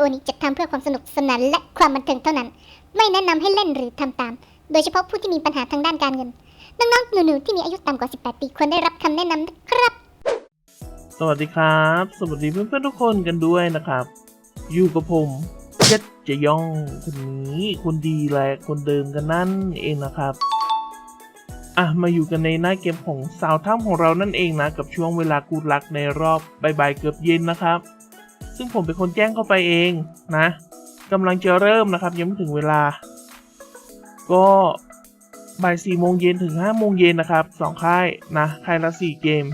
โอนี้จัดทำเพื่อความสนุกสนานและความบันเทิงเท่านั้น ไม่แนะนำให้เล่นหรือทำตาม โดยเฉพาะผู้ที่มีปัญหาทางด้านการเงิน น้องๆหนูๆที่มีอายุต่ำกว่า 18 ปีควรได้รับคำแนะนำนะครับ สวัสดีครับ สวัสดีเพื่อนๆทุกคนกันด้วยนะครับ อยู่กับผมเจ็ดจะย่องคนนี้คนดีและคนเดิมกันนั่นเองนะครับอะมาอยู่กันในหน้าเกมของสาวถ้ำของเรานั่นเองนะ กับช่วงเวลากูรักในรอบบ่ายๆเกือบเย็นนะครับ ซึ่งผมเป็นคนแจ้งเข้าไปเองนะกำลังจะเริ่มนะครับ ยังไม่ถึงเวลา ก็บ่ายสี่โมงเย็นถึงห้าโมงเย็นนะครับสองค่ายนะค่ายละสี่เกม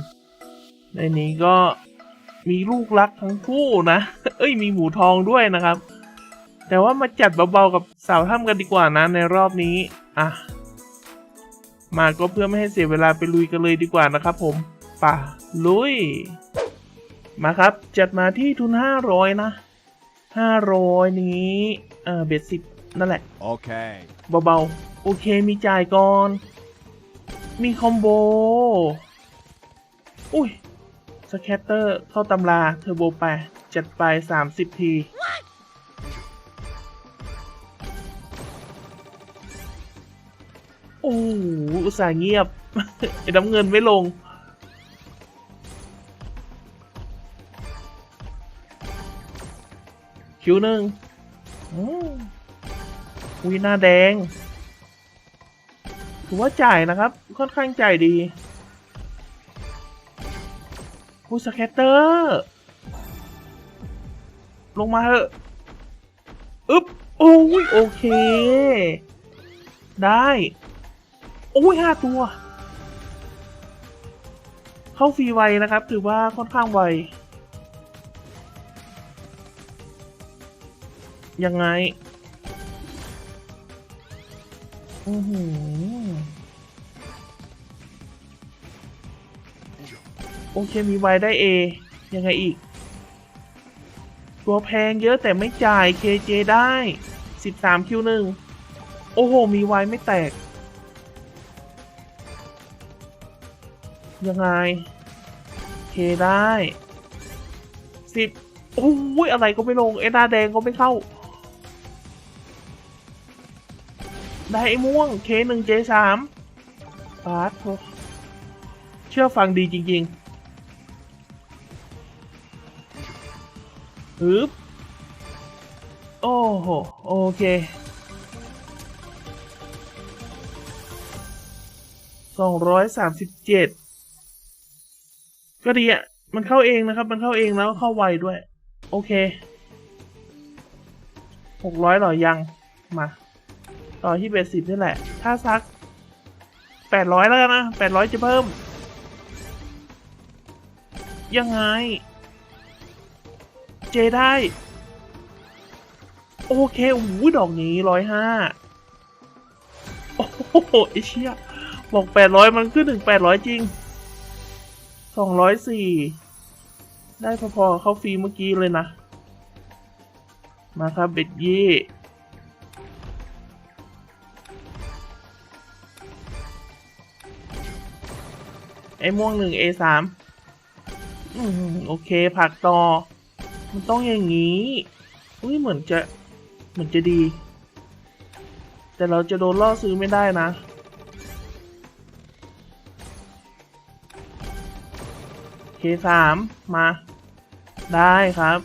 ในนี้ก็มีลูกรักทั้งคู่นะ เอ้ยมีหมูทองด้วยนะครับ แต่ว่ามาจัดเบาๆกับสาวถ้ำกันดีกว่านะในรอบนี้อะมาก็เพื่อไม่ให้เสียเวลาไปลุยกันเลยดีกว่านะครับผมป่ะลุย มาครับ จัดมาที่ทุนห้าร้อยนะห้าร้อยนี้ เออเบ็ดสิบนั่นแหละ Okay. เบาๆ โอเค มีจ่ายก่อน มีคอมโบ อุ้ย สแคตเตอร์เข้าตำราเทอร์โบไป จัดไป 30 ที โอ้โหอุตส่าห์เงียบ ไอ้น้ำเงินไม่ลง คิวหนึ่งอืมอุ้ยหน้าแดงถือว่าจ่ายนะครับ ค่อนข้างจ่ายดีผู้สแคตเตอร์ ลงมาเถอะอึ๊บโอ้ยโอเค ได้ โอ้ยห้าตัว เข้าฟรีไวนะครับ ถือว่าค่อนข้างไว ยังไงอือหือโอเคมีไวได้ A ยังไงอีก ตัวแพงเยอะแต่ไม่จ่าย KJ ได้ 13คิวหนึ่งโอ้โห มีไวไม่แตก ยังไงเคได้ 10โอ้ยอะไรก็ไม่ลง เอ็นาแดงก็ไม่เข้า ได้ไอ้ม่วง K1 J3 ปาร์ตโถเชื่อฟังดีจริงๆฮึบโอ้โห โอเคสองร้อยสามสิบเจ็ดก็ดีอะ มันเข้าเองนะครับ มันเข้าเองแล้วเข้าไวด้วย โอเคหกร้อยหรอยัง มา ต่อที่เบสิบนี่แหละ ถ้าซักแปดร้อยแล้วกันนะแปดร้อยจะเพิ่ม ยังไง เจได้ โอเคโอ้โหดอกนี้ร้อยห้าโอ้โหไอเชี่ยบอกแปดร้อยมันขึ้นถึงแปดร้อยจริงสองร้อยสี่ได้พอๆเข้าฟรีเมื่อกี้เลยนะ มาครับเบ็ดยี่ ไอ้ม่วงหนึ่ง A สามอืมโอเค ผักต่อ มันต้องอย่างนี้ อุ้ยเหมือนจะเหมือนจะดี แต่เราจะโดนล่อซื้อไม่ได้นะเคสามมา ได้ครับ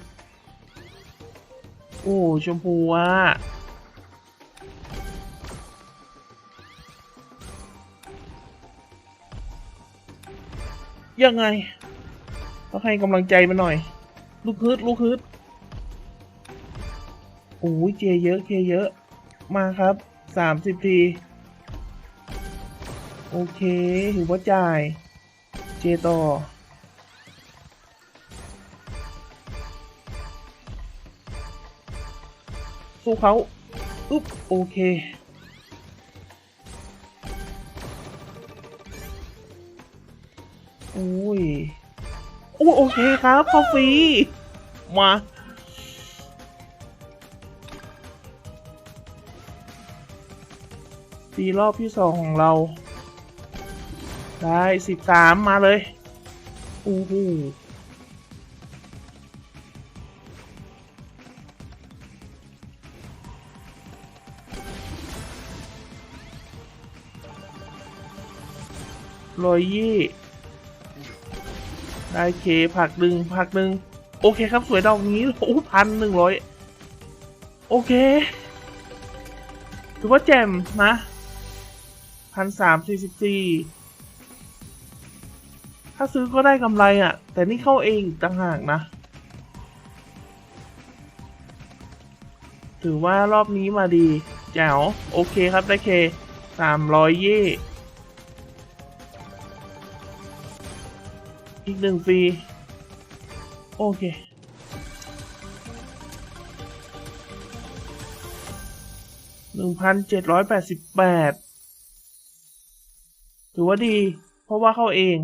โอ้ชมพูอะ ยังไงต้องให้กำลังใจมันหน่อย ลูกฮึดลูกฮึดโอ้ยเจเยอะเจเยอะ มาครับสามสิบที โอเคถือว่าจ่าย เจต่อ สู้เขาอุ๊บโอเค อ้ยโอ้โอเคครับเข้ฟรีมาตีรอบที่สองของเรา ได้สิบสามมาเลยอู้โหร้อยยี่ ได้เคผักหนึ่งผักหนึ่งโอเคครับสวยดอกนี้โอ้พันหนึ่งร้อยโอเค ถือว่าแจ่มนะพันสามสี่สิบสี่ถ้าซื้อก็ได้กำไรอะ่ะ แต่นี่เข้าเองต่างหากนะ ถือว่ารอบนี้มาดี แจ๋ว โอเคครับได้เคสามร้อยยี่ อีกหนึ่งฟรีโอเค หนึ่งพันเจ็ดร้อยแปดสิบแปด ถือว่าดี เพราะว่าเข้าเอง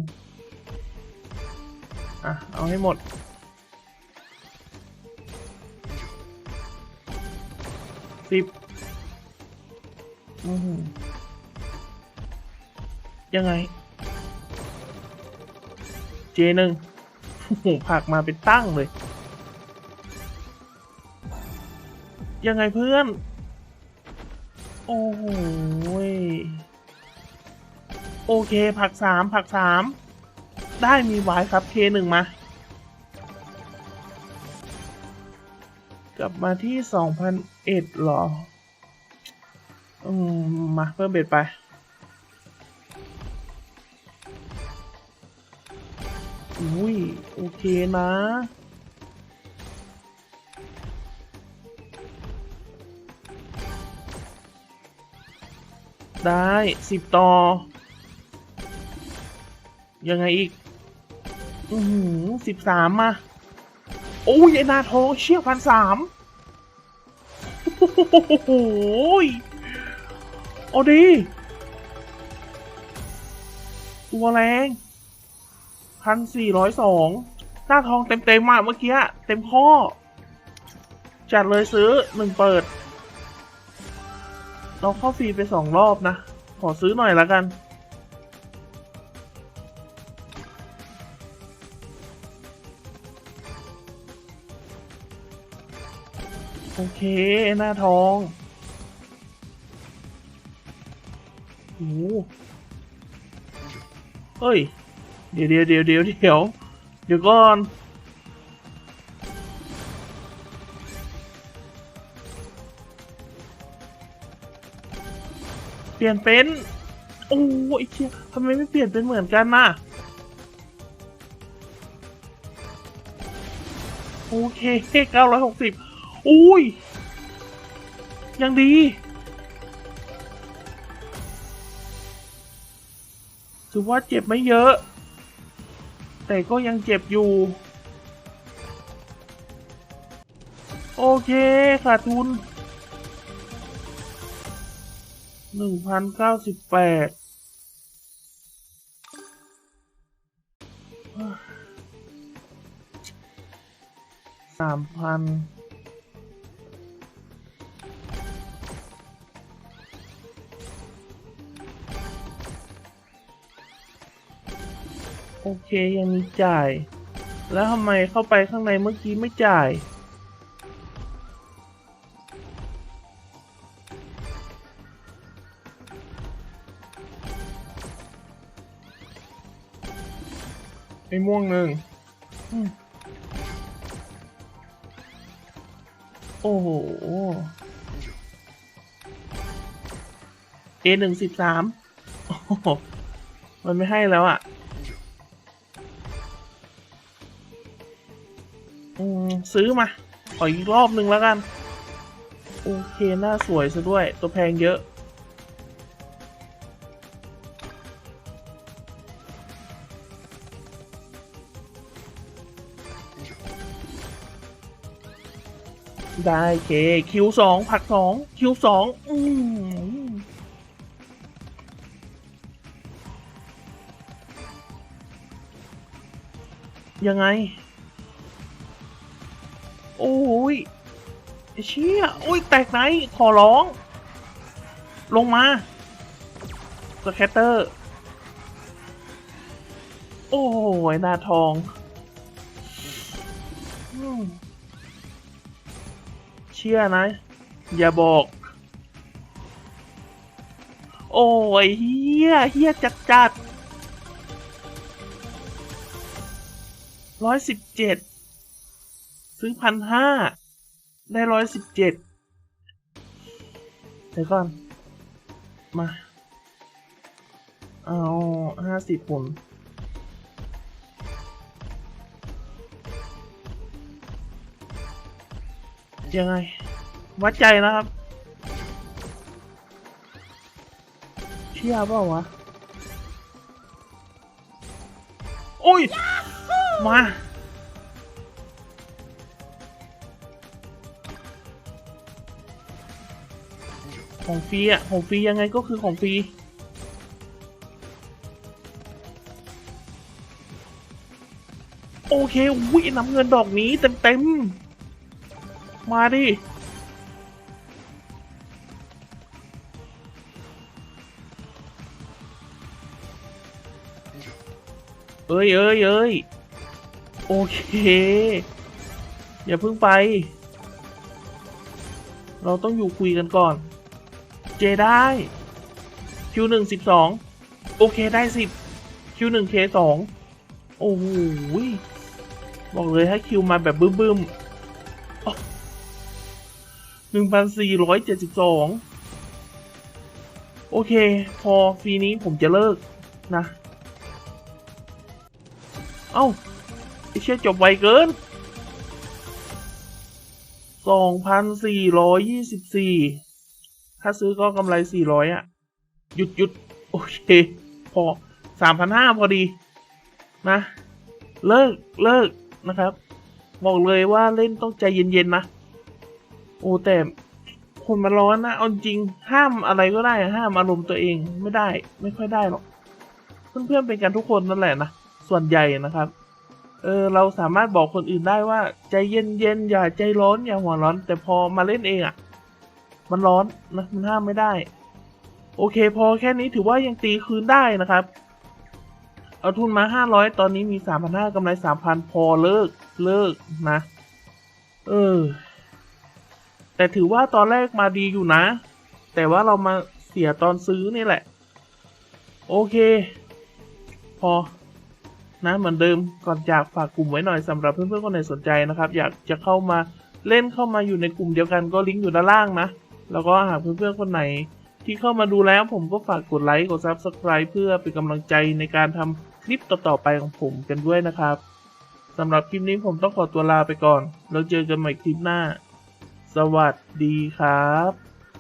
อะ เอาให้หมดสิบอือยังไง เจหนึ่งโอ้โหผักมาเป็นตั้งเลย ยังไงเพื่อน โอ้โหโอเค ผักสามผักสามได้มีไว้ครับเคหนึ่งมา กลับมาที่สองพันเอ็ดหรอ อืม มาเพิ่มเบ็ดไป อุ้ยโอเคนะ ได้สิบต่อ ยังไงอีก อือหือสิบสามมา โอ้ยไอนาทองเชี่ยพันสามโอ้โหยโอ้ดีตัวแรง พันสี่ร้อยสองหน้าทองเต็มเต็มๆมากเมื่อกี้ เต็มข้อ จัดเลยซื้อหนึ่งเปิด เราเข้าฟรีไปสองรอบนะ ขอซื้อหน่อยละกัน โอเค หน้าทองโอ้เฮ้ย เดี๋ยวเดี๋ยวเดี๋ยวเดี๋ยวเดี๋ยวเดี๋ยวก่อนเปลี่ยนเป็นโอ้ยเชี่ยทำไมไม่เปลี่ยนเป็นเหมือนกันน่ะโอเคเก้าร้อยหกสิบอุ้ย ยังดี ถือว่าเจ็บไม่เยอะ แต่ก็ยังเจ็บอยู่ โอเคขาดทุนหนึ่งพันเก้าสิบแปดสามพัน โอเคยังมีจ่าย แล้วทำไมเข้าไปข้างในเมื่อกี้ไม่จ่าย ไอ้ม่วงหนึ่งโอ้โห A หนึ่งสิบสามมันไม่ให้แล้วอะ ซื้อมา ขออีกรอบหนึ่งแล้วกัน โอเคหน้าสวยซะด้วย ตัวแพงเยอะได้เคคิวสองผักสองคิวสองอืมยังไง โอ้ยเชี่ยโอ้ยแตกไหนขอร้อง ลงมาสแคตเตอร์ โอ้ยหน้าทองเชี่ยนะ อย่าบอก โอ้ยเฮียเฮียจัดจัดร้อยสิบเจ็ด ซื้อพันห้าได้ร้อยสิบเจ็ดเดี๋ยวก่อน มา เอาห้าสิบผลยังไง วัดใจนะครับ เชื่อเปล่าวะ โอ้ย มา ของฟรีอะของฟรียังไงก็คือของฟรีโอเควิน้ำเงินดอกนี้เต็มเต็มๆ มาดิ เอ้ยเอ้ยเอ้ยโอเค อย่าเพิ่งไป เราต้องอยู่คุยกันก่อน เจได้ Q หนึ่งสิบสองโอเคได้สิบ Q หนึ่ง K สองโอ้โหยบอกเลยให้คิวมาแบบบึ้มบึ้มหนึ่งพันสี่ร้อยเจ็ดสิบสองโอเค พอฟรีนี้ผมจะเลิกนะ เอ้าไอเชี่ยจบไวเกินสองพันสี่ร้อยยี่สิบสี่ ถ้าซื้อก็กำไรสี่ร้อยอะ หยุดหยุดโอเค พอสามพันห้าพอดี นะ เลิกเลิกนะครับ บอกเลยว่าเล่นต้องใจเย็นๆนะ โอ้แต่คนมันร้อนนะเอาจริงห้ามอะไรก็ได้ห้ามอารมณ์ตัวเองไม่ได้ไม่ค่อยได้หรอก เพื่อนๆเป็นกันทุกคนนั่นแหละนะ ส่วนใหญ่นะครับ เออเราสามารถบอกคนอื่นได้ว่าใจเย็นๆอย่าใจร้อนอย่าหัวร้อน แต่พอมาเล่นเองอะ่ะ มันร้อนนะมันห้ามไม่ได้ โอเค พอแค่นี้ถือว่ายังตีคืนได้นะครับ เอาทุนมาห้าร้อยตอนนี้มีสามพันห้ากำไรสามพันพอเลิกเลิกนะ เออ แต่ถือว่าตอนแรกมาดีอยู่นะ แต่ว่าเรามาเสียตอนซื้อนี่แหละ โอเค พอนะเหมือนเดิมก่อนจากฝากกลุ่มไว้หน่อยสำหรับเพื่อนๆคนไหนสนใจนะครับ อยากจะเข้ามาเล่นเข้ามาอยู่ในกลุ่มเดียวกันก็ลิงก์อยู่ด้านล่างนะ แล้วก็หากเพื่อนๆคนไหน ที่เข้ามาดูแล้วผมก็ฝากกดไลค์กด Subscribe เพื่อเป็นกำลังใจในการทำคลิปต่อๆไปของผมกันด้วยนะครับสำหรับคลิปนี้ผมต้องขอตัวลาไปก่อน แล้วเจอกันใหม่คลิปหน้า สวัสดีครับ